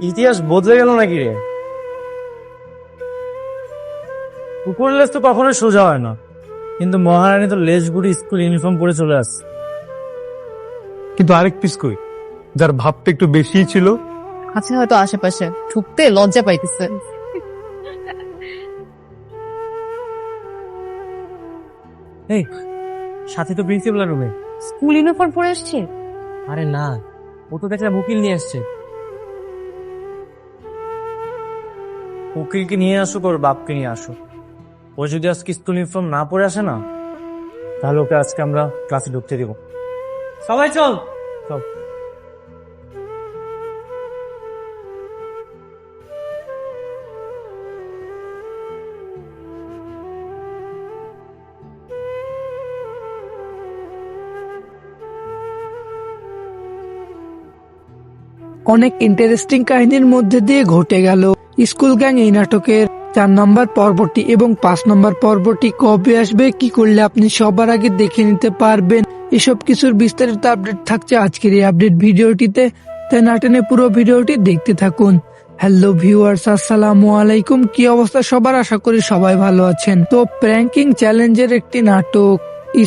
ইতিহাস বদলে গেল নাকি রে? কুকুর লেজ তো কখনো সোজা হয় না। কিন্তু মহারানী তো লেজ গুড়ি স্কুল ইউনিফর্ম পরে চলে আসছে। কিন্তু আরেক পিস কই যার ভাবটা একটু বেশিই ছিল। আছে হয়তো আশেপাশে। ঠুকতে লজ্জা পাইতেছে। এই সাথে তো প্রিন্সিপাল রুমে স্কুল ইউনিফর্ম পরে আসছে আরে না ও তো দেখলাম উকিল নিয়ে আসছে উকিলকে নিয়ে আসুক ওর বাপকে নিয়ে আসুক। ও যদি আজকে স্কুল ইউনিফর্ম না পরে আসে না তাহলে ওকে আজকে আমরা ক্লাসে ঢুকতে দেবো। সবাই চল। চল। অনেক ইন্টারেস্টিং কাহিনীর মধ্যে দিয়ে ঘটে গেল। স্কুল গ্যাং এই নাটকের চার নম্বর পর্বটি এবং পাঁচ নম্বর পর্বটি কবে আসবে, কি করলে আপনি সবার আগে দেখে নিতে পারবেন, এসব কিছুর বিস্তারিত আপডেট থাকছে আজকের এই আপডেট ভিডিওটিতে। তাই নাটেনে পুরো ভিডিওটি দেখতে থাকুন। হ্যালো ভিউয়ার্স, আসসালামু আলাইকুম। কি অবস্থা সবার? আশা করি সবাই ভালো আছেন। তো প্র্যাঙ্কিং চ্যালেঞ্জের একটি নাটক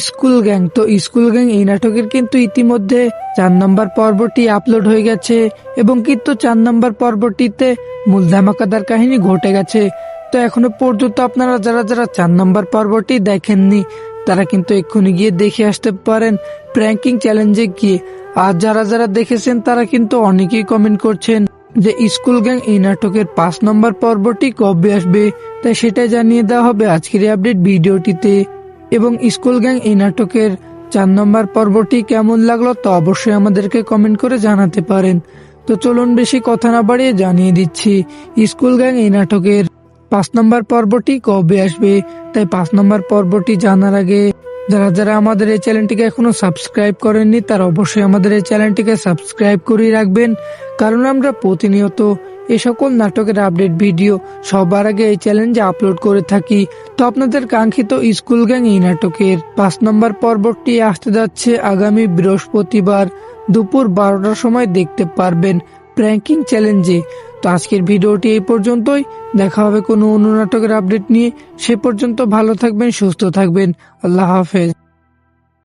স্কুল গ্যাং। তো স্কুল গ্যাং এই নাটকের কিন্তু ইতিমধ্যে চার নম্বর পর্বটি আপলোড হয়ে গেছে এবং কিন্তু চার নম্বর পর্বটিতে মূল ধামাকাদার কাহিনী ঘটে গেছে। তো এখনও পর্যন্ত আপনারা যারা যারা চার নম্বর পর্বটি দেখেননি, তারা কিন্তু এক্ষুনি গিয়ে দেখে আসতে পারেন প্র্যাঙ্কিং চ্যালেঞ্জে গিয়ে। আর যারা যারা দেখেছেন, তারা কিন্তু অনেকেই কমেন্ট করছেন যে স্কুল গ্যাং এই নাটকের পাঁচ নম্বর পর্বটি কবে আসবে। তাই সেটা জানিয়ে দেওয়া হবে আজকের আপডেট ভিডিওটিতে। এবং স্কুল গ্যাং এই নাটকের চার নম্বর পর্বটি কেমন লাগল তো অবশ্যই আমাদেরকে কমেন্ট করে জানাতে পারেন। তো চলুন বেশি কথা না বাড়িয়ে জানিয়ে দিচ্ছি, স্কুল গ্যাং এই নাটকের পাঁচ নম্বর পর্বটি কবে আসবে? তাই পাঁচ নম্বর পর্বটি জানার আগে যারা যারা আমাদের এই চ্যানেলটিকে এখনও সাবস্ক্রাইব করেননি, তারা অবশ্যই আমাদের এই চ্যানেলটিকে সাবস্ক্রাইব করে রাখবেন। কারণ আমরা প্রতিনিয়ত এই সকল নাটকের আপডেট ভিডিও সবার আগে এই চ্যালেঞ্জে আপলোড করে থাকি। তো আপনাদের কাঙ্ক্ষিত স্কুল গ্যাং এই নাটকের পাঁচ নম্বর পর্বটি আসতে যাচ্ছে আগামী বৃহস্পতিবার দুপুর বারোটার সময় দেখতে পারবেন প্র্যাঙ্কিং চ্যালেঞ্জে। তো আজকের ভিডিওটি এই পর্যন্তই। দেখা হবে কোনো অন্য নাটকের আপডেট নিয়ে। সে পর্যন্ত ভালো থাকবেন, সুস্থ থাকবেন। আল্লাহ হাফেজ।